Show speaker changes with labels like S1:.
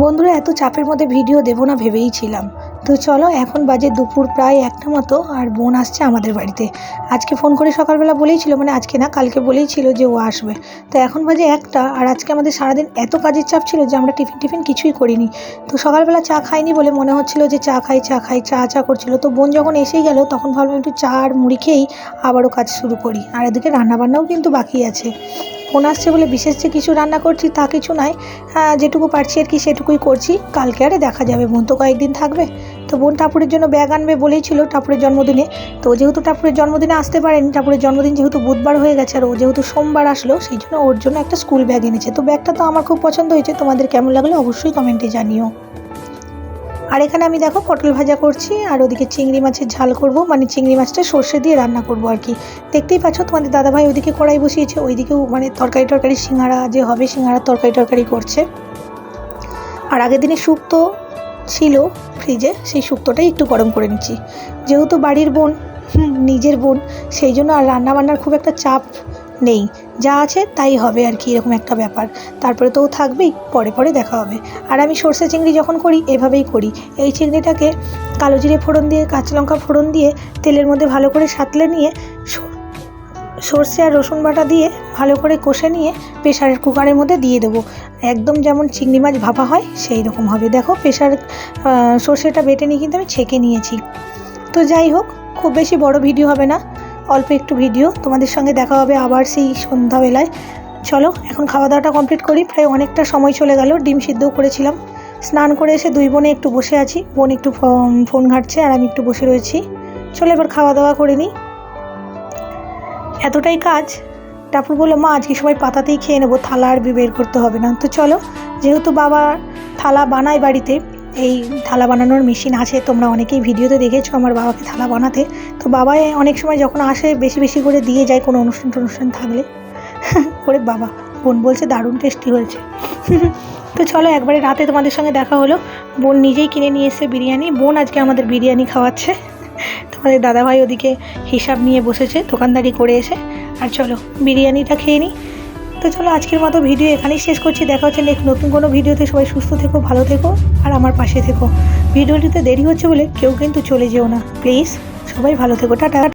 S1: বন্ধুরা, এত চাপের মধ্যে ভিডিও দেবো না ভেবেই ছিলাম। তো চলো, এখন বাজে দুপুর প্রায় একটা মতো, আর বোন আসছে আমাদের বাড়িতে। আজকে ফোন করে সকালবেলা বলেই ছিল মানে আজকে না, কালকে বলেই ছিল যে ও আসবে। তো এখন বাজে একটা, আর আজকে আমাদের সারাদিন এত কাজের চাপ ছিল যে আমরা টিফিন টিফিন কিছুই করিনি। তো সকালবেলা চা খাইনি বলে মনে হচ্ছিল যে চা খাই চা খাই, চা চা করছিল। তো বোন যখন এসেই গেল, তখন ভাবলাম একটু চা আর মুড়ি খেয়েই আবারও কাজ শুরু করি। আর এদিকে রান্নাবান্নাও কিন্তু বাকি আছে। বোন আসছে বলে বিশেষ যে কিছু রান্না করছি তা কিছু নয় যেটুকু পারছি আর কি সেটুকুই করছি। কালকে আরে দেখা যাবে, বোন তো কয়েকদিন থাকবে। তো বোন টাপুরের জন্য ব্যাগ আনবে বলেই ছিল টাপুরের জন্মদিনে। তো যেহেতু টাপুরের জন্মদিনে আসতে পারেনি টাপুরের জন্মদিন যেহেতু বুধবার হয়ে গেছে আর ও যেহেতু সোমবার আসলো, সেই জন্য ওর জন্য একটা স্কুল ব্যাগ এনেছে। তো ব্যাগটা তো আমার খুব পছন্দ হয়েছে। তোমাদের কেমন লাগল অবশ্যই কমেন্টে জানিও। আর এখানে আমি দেখো পটল ভাজা করছি, আর ওদিকে চিংড়ি মাছের ঝাল করব। মানে চিংড়ি মাছটা সর্ষে দিয়ে রান্না করব আর কি। দেখতেই পাচ্ছ তোমাদের দাদাভাই ওদিকে কড়াই বসিয়েছে, ওইদিকেও মানে তরকারি টরকারি সিঙ্গারা, যে হবে সিঙ্গারার তরকারি টরকারি করছে। আর আগের দিনে শুক্তো ছিল ফ্রিজে, সেই শুক্তোটাই একটু গরম করে নিচ্ছি। যেহেতু বাড়ির বোন নিজের বোন, সেই জন্য আর রান্না বান্নার খুব একটা চাপ নেই। যা আছে তাই হবে আর কি, এরকম একটা ব্যাপার। তারপরে তো থাকবেই, পরে পরে দেখা হবে। আর আমি সর্ষে চিংড়ি যখন করি, এভাবেই করি। এই চিংড়িটাকে কালো জিরে ফোড়ন দিয়ে, কাঁচা লঙ্কা ফোড়ন দিয়ে তেলের মধ্যে ভালো করে সাঁতলে নিয়ে সর্ষে আর রসুন বাটা দিয়ে ভালো করে কষে নিয়ে প্রেশারের কুকারের মধ্যে দিয়ে দেবো। একদম যেমন চিংড়ি মাছ ভাপা হয় সেই রকম হবে। দেখো প্রেশার সর্ষেটা বেটে নিয়ে কিন্তু আমি ছেঁকে নিয়েছি। তো যাই হোক, খুব বেশি বড় ভিডিও হবে না। অল্প একটু ভিডিও, তোমাদের সঙ্গে দেখা হবে আবার সেই সন্ধ্যাবেলায়। চলো, এখন খাওয়া দাওয়াটা কমপ্লিট করি, প্রায় অনেকটা সময় চলে গেল, ডিম সিদ্ধও করেছিলাম। স্নান করে এসে দুই বোনে একটু বসে আছি, বোন একটু ফোন ঘাঁটছে আর আমি একটু বসে রয়েছি। চলো এবার খাওয়া দাওয়া করে নিই। এতটাই কাজ টাপুর বলল, মা, আজকে সবাই পাতাতেই খেয়ে নেব, থালা আর বের করতে হবে না। তো চলো, যেহেতু বাবা থালা বানায় বাড়িতে এই থালা বানানোর মেশিন আছে, তোমরা অনেকেই ভিডিওতে দেখেছ আমার বাবাকে থালা বানাতে। তো বাবা অনেক সময় যখন আসে, বেশি বেশি করে দিয়ে যায় কোনো অনুষ্ঠান টনুষ্ঠান থাকলে। ওরে বাবা, বোন বলছে দারুণ টেস্টি হয়েছে। তো চলো একবারে রাতে তোমাদের সঙ্গে দেখা হলো। বোন নিজেই কিনে নিয়ে এসে বিরিয়ানি। বোন আজকে আমাদের বিরিয়ানি খাওয়াচ্ছে। তোমাদের দাদাভাই ওদিকে হিসাব নিয়ে বসেছে, দোকানদারি করে এসে। আর চলো, বিরিয়ানিটা খেয়ে নিই তো চলো, আজকের মতো ভিডিও এখানেই শেষ করছি। দেখা হচ্ছে নেক্সট নতুন কোনো ভিডিওতে সবাই সুস্থ থেকো, ভালো থেকো, আর আমার পাশে থেকো। ভিডিওটিতে দেরি হচ্ছে বলে কেউ কিন্তু চলে যেও না। প্লিজ সবাই ভালো থেকো। টাটা।